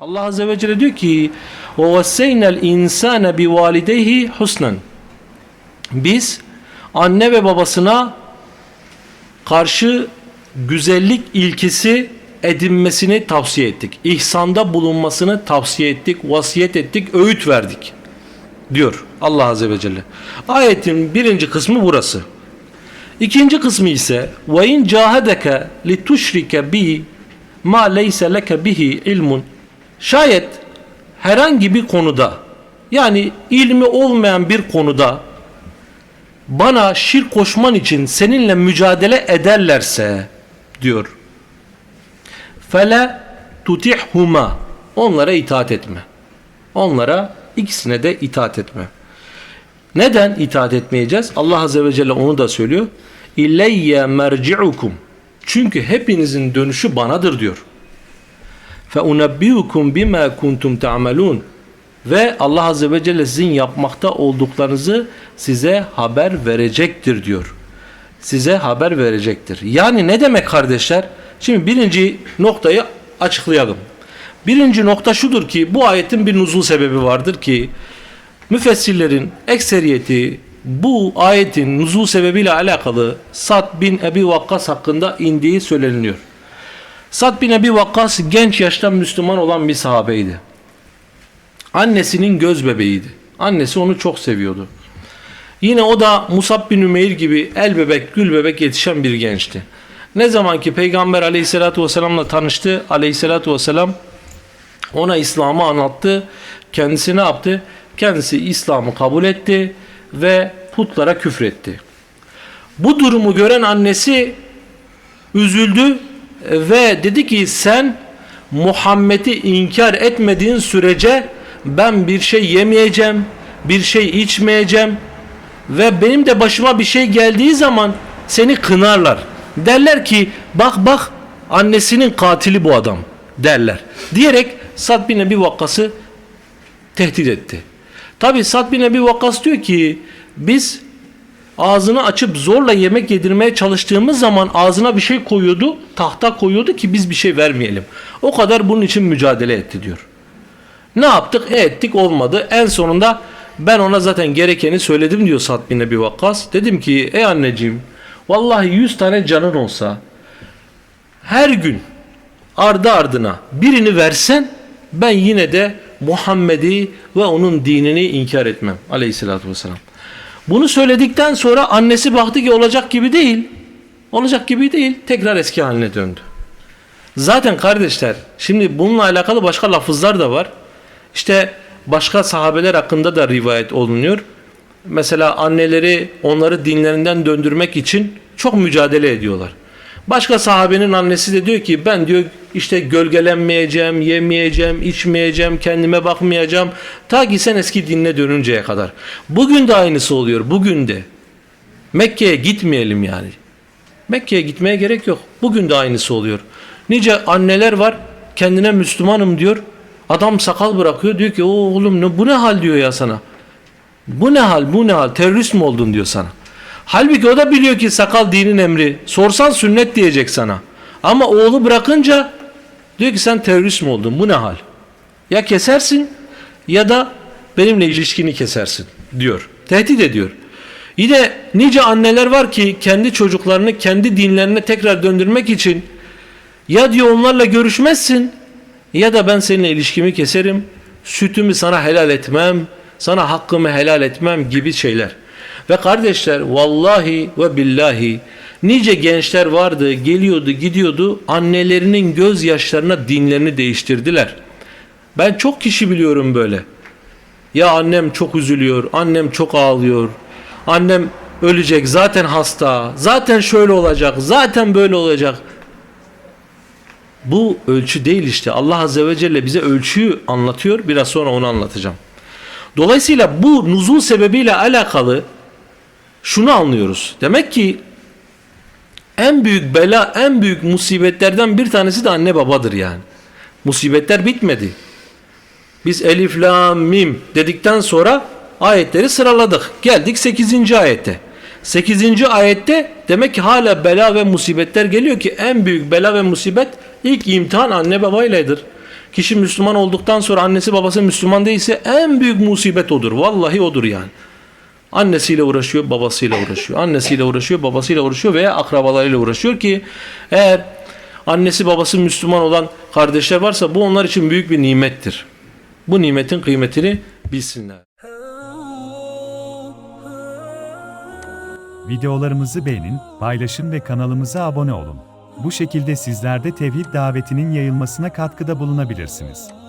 Allah Azze ve Celle diyor ki وَوَسَّيْنَا الْاِنْسَانَ بِوَالِدَيْهِ حُسْنًا Biz anne ve babasına karşı güzellik ilkesi edinmesini tavsiye ettik. İhsanda bulunmasını tavsiye ettik, vasiyet ettik, öğüt verdik. Diyor Allah Azze ve Celle. Ayetin birinci kısmı burası. İkinci kısmı ise ve in cahadaka li tuşrike bi ma leyse leke bihi ilmun. Şayet herhangi bir konuda yani ilmi olmayan bir konuda bana şirk koşman için seninle mücadele ederlerse diyor. Fele tutihuma onlara itaat etme. Onlara ikisine de itaat etme. Neden itaat etmeyeceğiz? Allah Azze ve Celle onu da söylüyor. İleyye merci'ukum. Çünkü hepinizin dönüşü banadır diyor. Unabbiukum bima kuntum ta'malun. Ve Allah Azze ve Celle sizin yapmakta olduklarınızı size haber verecektir diyor. Size haber verecektir. Yani ne demek kardeşler? Şimdi birinci noktayı açıklayalım. Birinci nokta şudur ki bu ayetin bir nuzul sebebi vardır ki müfessirlerin ekseriyeti bu ayetin nuzul sebebiyle alakalı Sad bin Ebi Vakkas hakkında indiği söyleniliyor. Sad bin Ebi Vakkas genç yaşta Müslüman olan bir sahabeydi. Annesinin göz bebeğiydi. Annesi onu çok seviyordu. Yine o da Musab bin Ümeyr gibi el bebek, gül bebek yetişen bir gençti. Ne zaman ki Peygamber aleyhissalatü vesselamla tanıştı, aleyhissalatü vesselam ona İslam'ı anlattı. Kendisi ne yaptı? Kendisi İslam'ı kabul etti ve putlara küfretti. Bu durumu gören annesi üzüldü ve dedi ki sen Muhammed'i inkar etmediğin sürece ben bir şey yemeyeceğim, bir şey içmeyeceğim ve benim de başıma bir şey geldiği zaman seni kınarlar. Derler ki bak bak annesinin katili bu adam derler. Diyerek Sad bin Ebi Vakkas'ı tehdit etti. Tabi Sad bin Ebi Vakkas diyor ki biz ağzını açıp zorla yemek yedirmeye çalıştığımız zaman ağzına bir şey koyuyordu, tahta koyuyordu ki biz bir şey vermeyelim. O kadar bunun için mücadele etti diyor. Ne yaptık? E ettik olmadı. En sonunda ben ona zaten gerekeni söyledim diyor Sad bin Ebi Vakkas. Dedim ki ey anneciğim vallahi 100 tane canın olsa her gün ardı ardına birini versen ben yine de Muhammed'i ve onun dinini inkar etmem aleyhissalatü vesselam. Bunu söyledikten sonra annesi baktı ki olacak gibi değil. Olacak gibi değil. Tekrar eski haline döndü. Zaten kardeşler şimdi bununla alakalı başka lafızlar da var. İşte başka sahabeler hakkında da rivayet olunuyor. Mesela anneleri onları dinlerinden döndürmek için çok mücadele ediyorlar. Başka sahabenin annesi de diyor ki ben diyor işte gölgelenmeyeceğim, yemeyeceğim, içmeyeceğim, kendime bakmayacağım. Ta ki sen eski dinine dönünceye kadar. Bugün de aynısı oluyor. Bugün de. Mekke'ye gitmeyelim yani. Mekke'ye gitmeye gerek yok. Bugün de aynısı oluyor. Nice anneler var kendine Müslümanım diyor. Adam sakal bırakıyor diyor ki o oğlum ne, bu ne hal diyor ya sana. Bu ne hal bu ne hal terörist mi oldun diyor sana. Halbuki o da biliyor ki sakal dinin emri. Sorsan sünnet diyecek sana. Ama oğlu bırakınca diyor ki sen terörist mi oldun? Bu ne hal? Ya kesersin ya da benimle ilişkini kesersin diyor. Tehdit ediyor. Yine nice anneler var ki kendi çocuklarını kendi dinlerine tekrar döndürmek için ya diyor onlarla görüşmezsin ya da ben seninle ilişkimi keserim. Sütümü sana helal etmem. Sana hakkımı helal etmem gibi şeyler. Ve kardeşler vallahi ve billahi nice gençler vardı geliyordu gidiyordu annelerinin gözyaşlarına dinlerini değiştirdiler. Ben çok kişi biliyorum böyle. Ya annem çok üzülüyor, annem çok ağlıyor, annem ölecek, zaten hasta, zaten şöyle olacak, zaten böyle olacak. Bu ölçü değil işte. Allah Azze ve Celle bize ölçüyü anlatıyor. Biraz sonra onu anlatacağım. Dolayısıyla bu nuzul sebebiyle alakalı şunu anlıyoruz. Demek ki en büyük bela, en büyük musibetlerden bir tanesi de anne babadır yani. Musibetler bitmedi. Biz elif, lam, mim dedikten sonra ayetleri sıraladık. Geldik 8. ayette. 8. ayette demek ki hala bela ve musibetler geliyor ki en büyük bela ve musibet ilk imtihan anne babaylaydır. Kişi Müslüman olduktan sonra annesi babası Müslüman değilse en büyük musibet odur. Vallahi odur yani. Annesiyle uğraşıyor, babasıyla uğraşıyor. Annesiyle uğraşıyor, babasıyla uğraşıyor veya akrabalarıyla uğraşıyor ki eğer annesi babası Müslüman olan kardeşler varsa bu onlar için büyük bir nimettir. Bu nimetin kıymetini bilsinler. Videolarımızı beğenin, paylaşın ve kanalımıza abone olun. Bu şekilde sizler de tevhid davetinin yayılmasına katkıda bulunabilirsiniz.